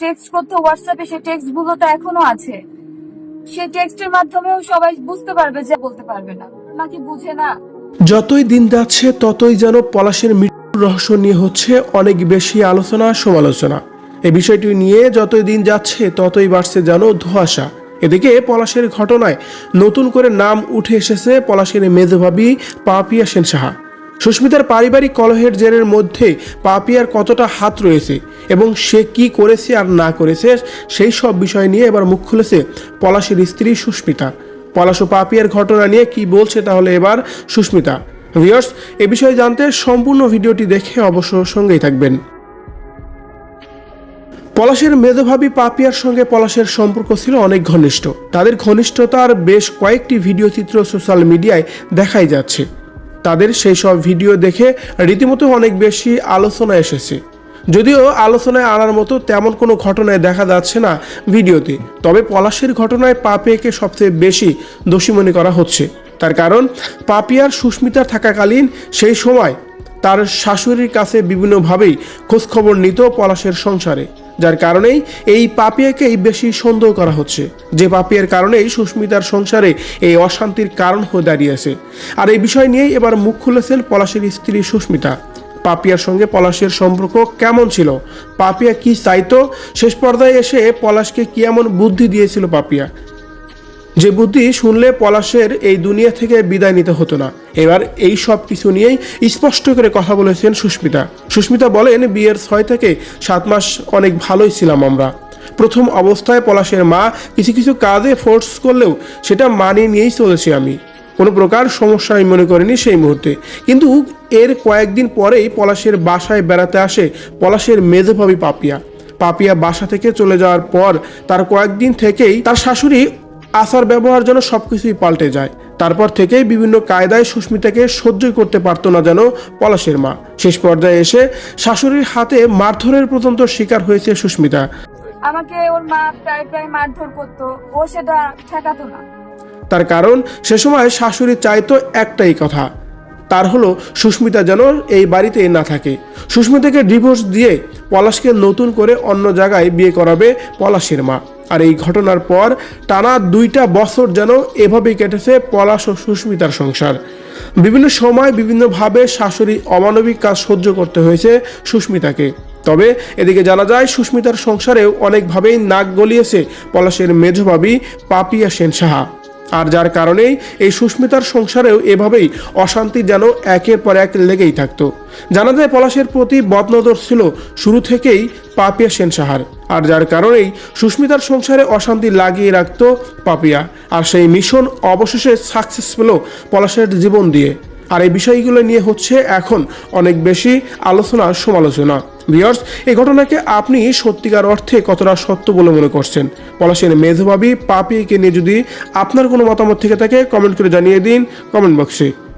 Text করতো হোয়াটসঅ্যাপে তো এখনও আছে। টেক্সটের মাধ্যমেও সবাই বুঝতে পারবে যে বলতে পারবে না, নাকি বুঝে না। যতই দিন যাচ্ছে, ততই যেন পলাশের মৃত্যুর রহস্য নিয়ে হচ্ছে অনেক বেশি আলোচনা, সমালোচনা। এই বিষয়টি নিয়ে যতই দিন যাচ্ছে, ততই বাড়ছে যেন ধোঁয়াশা। এদিকে পলাশের ঘটনায় নতুন করে নাম উঠে এসেছে পলাশের মেজভাবি পাপিয়া সেন সাহা সুস্মিতার পারিবারিক কলহের জেরের মধ্যে পাপিয়ার কতটা হাত রয়েছে এবং সে কি করেছে আর না করেছে, সেই সব বিষয় নিয়ে এবার মুখ খুলেছে পলাশের স্ত্রী সুস্মিতা। পলাশ ও পাপিয়ার ঘটনা নিয়ে কি বলছে তাহলে এবার সুস্মিতা। ভিউয়ার্স, এ বিষয়ে জানতে সম্পূর্ণ ভিডিওটি দেখে অবশ্য সঙ্গেই থাকবেন। পলাশের মেধভাবী পাপিয়ার সঙ্গে পলাশের সম্পর্ক ছিল অনেক ঘনিষ্ঠ। তাদের ঘনিষ্ঠতার বেশ কয়েকটি ভিডিও চিত্র সোশ্যাল মিডিয়ায় দেখাই যাচ্ছে। তাদের সেই সব ভিডিও দেখে রীতিমতো অনেক বেশি আলোচনা এসেছে। যদিও আলোচনায় আনার মতো তেমন কোনো ঘটনায় দেখা যাচ্ছে না ভিডিওতে, তবে পলাশের ঘটনায় পাপিয়াকে সবচেয়ে বেশি দোষী মনে করা হচ্ছে। তার কারণ, পাপিয়ার সুস্মিতার থাকাকালীন সেই সময় তার শাশুড়ির কাছে বিভিন্নভাবেই খোঁজখবর নিত পলাশের সংসারে। যার কারণেই এই পাপিয়াকেই বেশি সন্দেহ করা হচ্ছে। যে পাপিয়ার কারণেই সুস্মিতার সংসারে এই অশান্তির কারণ হয়ে দাঁড়িয়েছে আর এই বিষয় নিয়েই এবার মুখ খুলেছেন পলাশের স্ত্রী সুস্মিতা। পাপিয়ার সঙ্গে পলাশের সম্পর্ক কেমন ছিল? পাপিয়া কি চাইতো? শেষ পর্দায় এসে পলাশকে কি এমন বুদ্ধি দিয়েছিল পাপিয়া? যে বুদ্ধি শুনলে পলাশের এই দুনিয়া থেকে বিদায় নিতে হতো না। এবার এই সব কিছু নিয়েই স্পষ্ট করে কথা বলেছেন সুস্মিতা। সুস্মিতা বলেন, বিয়ের ছয় থেকে সাত মাস অনেক ভালোই ছিলাম আমরা। প্রথম অবস্থায় পলাশের মা কিছু কিছু কাজে ফোর্স করলেও সেটা মানিয়ে নিয়েই চলেছি আমি। কোনো প্রকার সমস্যা আমি মনে করিনি সেই মুহূর্তে। কিন্তু এর কয়েকদিন পরেই পলাশের বাসায় বেড়াতে আসে পলাশের মেজভাবি পাপিয়া। পাপিয়া বাসা থেকে চলে যাওয়ার পর তার কয়েকদিন থেকেই তার শাশুড়ি আচার ব্যবহার যেন সব কিছুই পাল্টে যায়। তারপর থেকেই বিভিন্ন কায়দায় সুস্মিতাকে সহ্যই করতে পারতো না যেন পলাশের মা। শেষ পর্যায়ে এসে শাশুড়ির হাতে মারধরের পর্যন্ত শিকার হয়েছে সুস্মিতা। আমাকে ওর মা প্রায় প্রায় মারধর করতো। ও সেটা ঠেকাতো না। তার কারণ সে সময় শাশুড়ি চাইতো একটাই কথা। তার হলো সুস্মিতা যেন এই বাড়িতে না থাকে। সুস্মিতাকে ডিভোর্স দিয়ে পলাশকে নতুন করে অন্য জায়গায় বিয়ে করাবে পলাশের মা। আর এই ঘটনার পর টানা দুইটা বছর যেন এভাবেই কেটেছে পলাশ ও সুস্মিতার সংসার। বিভিন্ন সময় বিভিন্নভাবে শাশুড়ি অমানবিক কাজ সহ্য করতে হয়েছে সুস্মিতাকে। তবে এদিকে জানা যায়, সুস্মিতার সংসারেও অনেকভাবেই নাক গলিয়েছে পলাশের মেজভাবি পাপিয়া সেন সাহা আর যার কারণেই এই সুস্মিতার সংসারেও এভাবেই অশান্তি যেন একের পর এক লেগেই থাকতো। জানা যায় পলাশের প্রতি বদনজর ছিল শুরু থেকেই পাপিয়া সেন সাহার আর যার কারণেই সুস্মিতার সংসারে অশান্তি লাগিয়ে রাখত পাপিয়া। আর সেই মিশন অবশেষে সাকসেস পেল পলাশের জীবন দিয়ে। আর এই বিষয়গুলো নিয়ে হচ্ছে এখন অনেক বেশি আলোচনা, সমালোচনা। ভিওর্স এই ঘটনাকে আপনি সত্যিকার অর্থে কতটা সত্য বলে মনে করছেন? পলাশের মেধভাবী পাপিকে নিয়ে যদি আপনার কোনো মতামত থেকে থাকে কমেন্ট করে জানিয়ে দিন কমেন্ট বক্সে